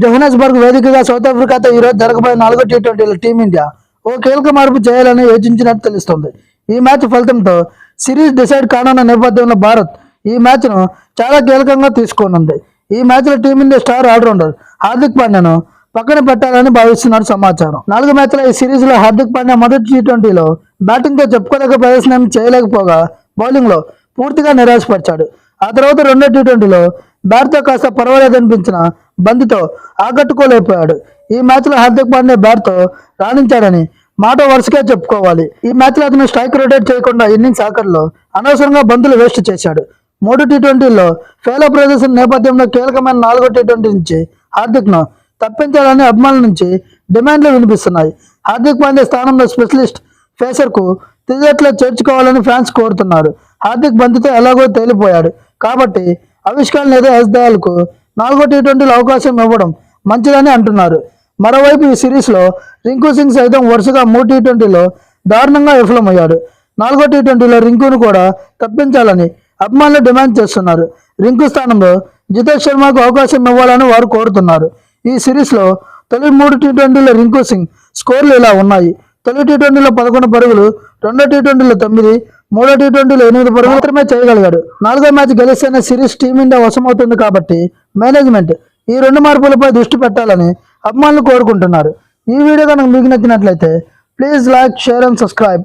జోహనస్బర్గ్ వేదికగా సౌత్ ఆఫ్రికాతో ఈరోజు జరగబోయే నాలుగో టీ ట్వంటీలో టీమిండియా ఓ కీలక మార్పు చేయాలని యోచించినట్టు తెలుస్తుంది. ఈ మ్యాచ్ ఫలితంతో సిరీస్ డిసైడ్ కానున్న నేపథ్యంలో భారత్ ఈ మ్యాచ్ను చాలా కీలకంగా తీసుకోనుంది. ఈ మ్యాచ్లో team India star all rounder Hardik పాండ్యాను పక్కన పెట్టాలని భావిస్తున్నారు సమాచారం. నాలుగు మ్యాచ్ల ఈ సిరీస్లో హార్దిక్ పాండ్యా మొదటి టీ ట్వంటీలో బ్యాటింగ్తో చెప్పుకోలేక ప్రదర్శన చేయలేకపోగా బౌలింగ్లో పూర్తిగా నిరాశపరిచాడు. ఆ తర్వాత రెండో టీ ట్వంటీలో బ్యాట్ కాస్త పర్వాలేదనిపించిన బంతితో ఆకట్టుకోలేకపోయాడు. ఈ మ్యాచ్లో హార్దిక్ పాండే బ్యాట్తో రాణించాడని మాట వరుసగా చెప్పుకోవాలి. ఈ మ్యాచ్లో అతను స్ట్రైక్ రొటేట్ చేయకుండా ఇన్నింగ్స్ ఆఖరిలో అనవసరంగా బంతులు వేస్ట్ చేశాడు. మూడు టీ ట్వంటీలో ఫెయిల్ ప్రదర్శన నేపథ్యంలో కీలకమైన నాలుగో టీ ట్వంటీ నుంచి హార్దిక్ను తప్పించాలని అభిమానుల నుంచి డిమాండ్లు వినిపిస్తున్నాయి. హార్దిక్ పాండే స్థానంలో స్పెషలిస్ట్ ఫేసర్కు కు చేర్చుకోవాలని ఫ్యాన్స్ కోరుతున్నారు. హార్దిక్ బంతితో ఎలాగో తేలిపోయాడు. కాబట్టి ఆవిష్కరణ లేదా ఎస్ నాలుగో టీ ట్వంటీలో అవకాశం ఇవ్వడం మంచిదని అంటున్నారు. మరోవైపు ఈ సిరీస్లో రింకు సింగ్ సైతం వరుసగా మూడు టీ ట్వంటీలో దారుణంగా విఫలమయ్యాడు. నాలుగో టీ ట్వంటీలో రింకును కూడా తప్పించాలని అభిమానులు డిమాండ్ చేస్తున్నారు. రింకు స్థానంలో జితేష్ శర్మకు అవకాశం ఇవ్వాలని వారు కోరుతున్నారు. ఈ సిరీస్లో తొలి మూడు టీ ట్వంటీలో రింకు సింగ్ స్కోర్లు ఇలా ఉన్నాయి. తొలి టీ ట్వంటీలో పదకొండు పరుగులు రెండో టీ ట్వంటీలో తొమ్మిది మూడో టీ ట్వంటీలో ఎనిమిది పరుగులు మాత్రమే చేయగలిగాడు. నాలుగో మ్యాచ్ గెలిస్తేనే సిరీస్ టీమిండియా వశమవుతుంది కాబట్టి మేనేజ్మెంట్ ఈ రెండు మార్పులపై దృష్టి పెట్టాలని అభిమానులు కోరుకుంటున్నారు. ఈ వీడియో కనుక మీకు నచ్చినట్లయితే please like share and subscribe.